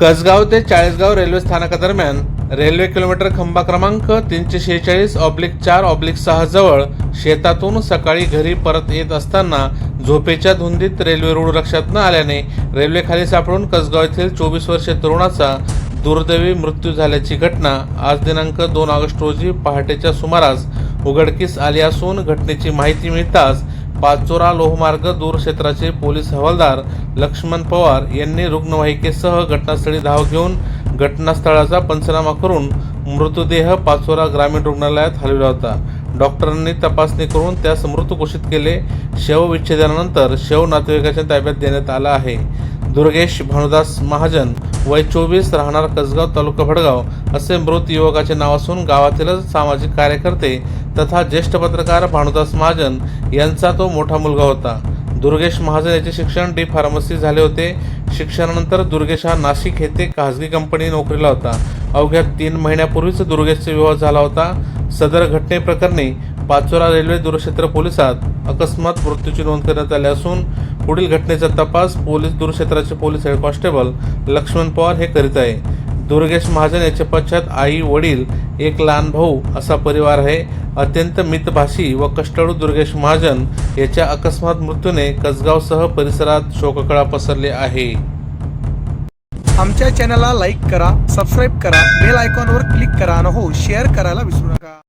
कसगाव ते चाळीसगाव रेल्वे स्थानकादरम्यान railway kilometre खंबा क्रमांक तीनशे शेहेचाळीस ऑब्लिक चार ऑब्लिक सहा जवळ शेतातून सकाळी घरी परत येत असताना झोपेच्या धुंदीत रेल्वे रूळ लक्षात न आल्याने रेल्वे खाली सापडून कसगाव येथील चोवीस वर्षीय तरुणाचा दुर्दैवी मृत्यू झाल्याची घटना आज दिनांक दोन ऑगस्ट रोजी पहाटेच्या सुमारास उघडकीस आली असून घटनेची माहिती मिळताच पाचोरा लोहमार्ग दूर क्षेत्राचे पोलीस हवालदार लक्ष्मण पवार यांनी रुग्णवाहिकेसह घटनास्थळी धाव घेऊन घटनास्थळाचा पंचनामा करून मृतदेह पाचोरा ग्रामीण रुग्णालयात हलविला होता. डॉक्टरांनी तपासणी करून त्यास मृत घोषित केले. शवविच्छेदनानंतर शव नातेवाईकाच्या ताब्यात देण्यात आला आहे. दुर्गेश भानुदास महाजन वय चोवीस राहणार कसगाव तालुका भडगाव असे मृत युवकाचे नाव असून गावातीलच सामाजिक कार्यकर्ते तथा ज्येष्ठ पत्रकार भानुदास महाजन यांचा तो मोठा मुलगा होता. दुर्गेश महाजन याचे शिक्षण डी फार्मसी झाले होते. शिक्षणानंतर दुर्गेश हा नाशिक येथे खासगी कंपनी नोकरीला होता. अवघ्या तीन महिन्यापूर्वीच दुर्गेशचा विवाह झाला होता. सदर घटनेप्रकरणी पाचोरा रेल्वे दूरक्षेत्र पोलिसात अकस्मात मृत्यूची नोंद करण्यात आली असून पुढील घटनेचा तपास police दूरक्षेत्राचे police head constable Laxman Pawar हे करीत आहे. दुर्गेश महाजन याच्या पश्चात आई वडील एक लहान भाऊ असा परिवार आहे. अत्यंत मितभाषी व कष्टाळू दुर्गेश महाजन याच्या अकस्मात मृत्यूने कसगावसह परिसरात शोककळा पसरली आहे. आमच्या चॅनलला लाईक करा सबस्क्राईब करा बेल आयकॉनवर क्लिक करा आणि हो शेअर करायला विसरू नका.